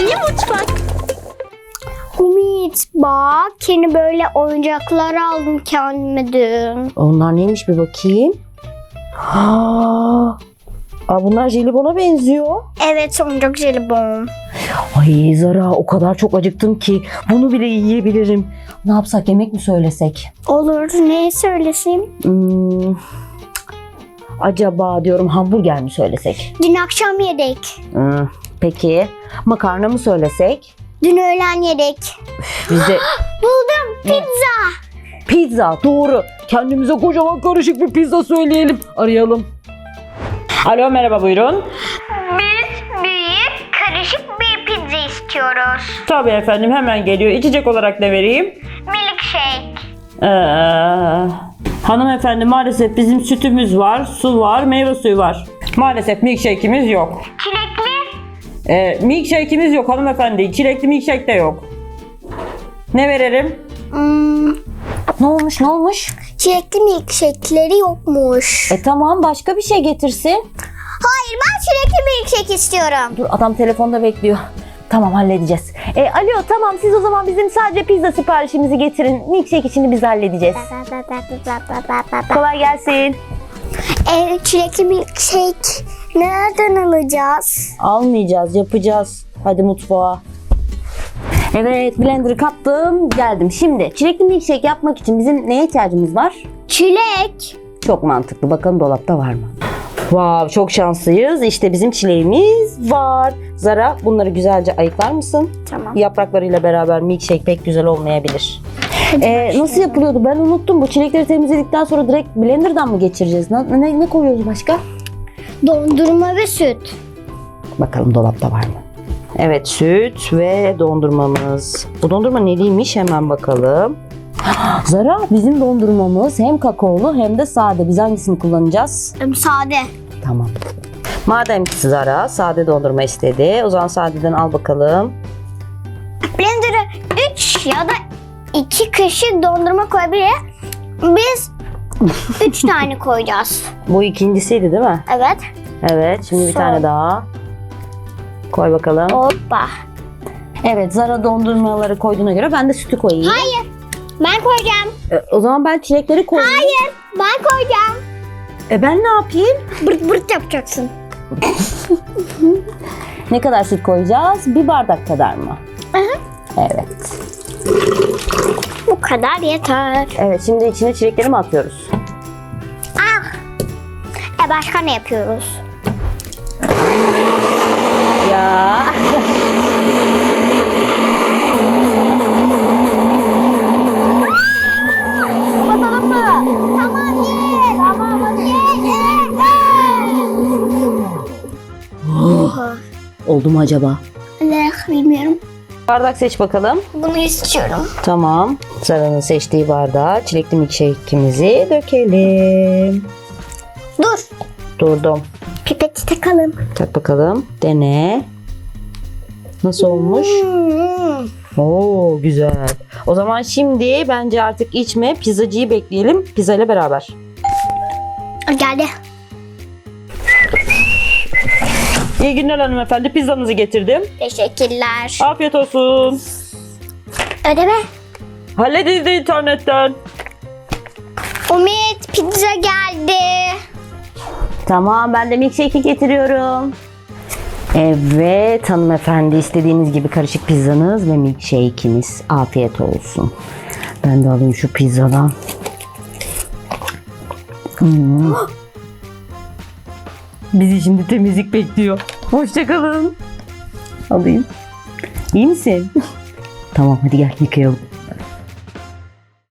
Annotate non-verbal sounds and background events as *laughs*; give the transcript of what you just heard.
Mini mutfak. Umut bak yeni böyle oyuncaklar aldım kendime dün. Onlar neymiş bir bakayım. Ha. Aa, bunlar jelibona benziyor. Evet oyuncak jelibon. Ay Zara o kadar çok acıktım ki bunu bile yiyebilirim. Ne yapsak yemek mi söylesek? Olur ne söylesem? Hmm, acaba diyorum hamburger mi söylesek? Dün akşam yedik. Hmm, peki makarna mı söylesek? Dün öğlen yedik. Bize *gasps* Buldum pizza. pizza doğru. Kendimize kocaman karışık bir pizza söyleyelim. Arayalım. Alo merhaba buyurun. Biz büyük karışık bir pizza istiyoruz. Tabii efendim hemen geliyor. İçecek olarak ne vereyim? Milkshake. Ee, hanımefendi maalesef bizim sütümüz var, su var, meyve suyu var. Maalesef milkshake'imiz yok. Çilekli. Ee, milkshake'imiz yok hanımefendi. Çilekli milkshake de yok. Ne verelim? Hmm, Ne olmuş ne olmuş? çilekli milkshake'leri yokmuş. E tamam başka bir şey getirsin. Hayır ben çilekli milkshake istiyorum. Dur adam telefonda bekliyor. Tamam halledeceğiz. E, alo tamam siz o zaman bizim sadece pizza siparişimizi getirin. Milkshake işini biz halledeceğiz. Kolay gelsin. e, çilekli milkshake nereden alacağız? Almayacağız, yapacağız. Hadi mutfağa. Evet, blender'ı kattım, geldim. Şimdi çilekli milkshake yapmak için bizim neye ihtiyacımız var? Çilek. Çok mantıklı. Bakalım dolapta var mı? Wow, çok şanslıyız. İşte bizim çileğimiz var. Zara, bunları güzelce ayıklar mısın? Tamam. Yapraklarıyla beraber milkshake pek güzel olmayabilir. Ee, nasıl yapılıyordu? Ben unuttum. Bu çilekleri temizledikten sonra direkt blender'dan mı geçireceğiz? Ne, ne, ne koyuyoruz başka? Dondurma ve süt. Bakalım dolapta var mı? Evet süt ve dondurmamız. Bu dondurma neliymiş hemen bakalım. *gasps* Zara bizim dondurmamız hem kakaolu hem de sade. Biz hangisini kullanacağız? Sade. Tamam. Madem ki Zara sade dondurma istedi. O zaman sadeden al bakalım. Blender'a 3 ya da 2 kaşık dondurma koyabilir. Biz *laughs* 3 tane koyacağız. Bu ikincisiydi değil mi? Evet. Evet. Şimdi bir Son. tane daha. Koy bakalım. Hoppa. Evet Zara dondurmaları koyduğuna göre ben de sütü koyayım. Hayır. Ben koyacağım. E, o zaman ben çilekleri koyayım. Hayır. Ben koyacağım. E ben ne yapayım? Bırt bırt yapacaksın. Ne kadar süt koyacağız? Bir bardak kadar mı? Aha. Evet. Bu kadar yeter. Evet şimdi içine çilekleri mi atıyoruz? Ah. E başka ne yapıyoruz? Oldu mu acaba? Ne bilmiyorum. Bardak seç bakalım. Bunu istiyorum. Tamam. Sara'nın seçtiği bardağa çilekli milkshake'imizi dökelim. Dur. Durdum. Pipeti takalım. Tak bakalım. Dene. Nasıl olmuş? Hmm. Oo güzel. O zaman şimdi bence artık içme pizzacıyı bekleyelim. Pizza ile beraber. Geldi. İyi günler hanımefendi. Pizzanızı getirdim. Teşekkürler. Afiyet olsun. Ödeme. Halledildi internetten. Umut pizza geldi. Tamam ben de milkshake'i getiriyorum. Evet hanımefendi istediğiniz gibi karışık pizzanız ve milkshake'iniz. Afiyet olsun. Ben de alayım şu pizzadan. Hmm. Bizi şimdi temizlik bekliyor. Hoşçakalın. Alayım. İyi misin? tamam hadi gel yıkayalım.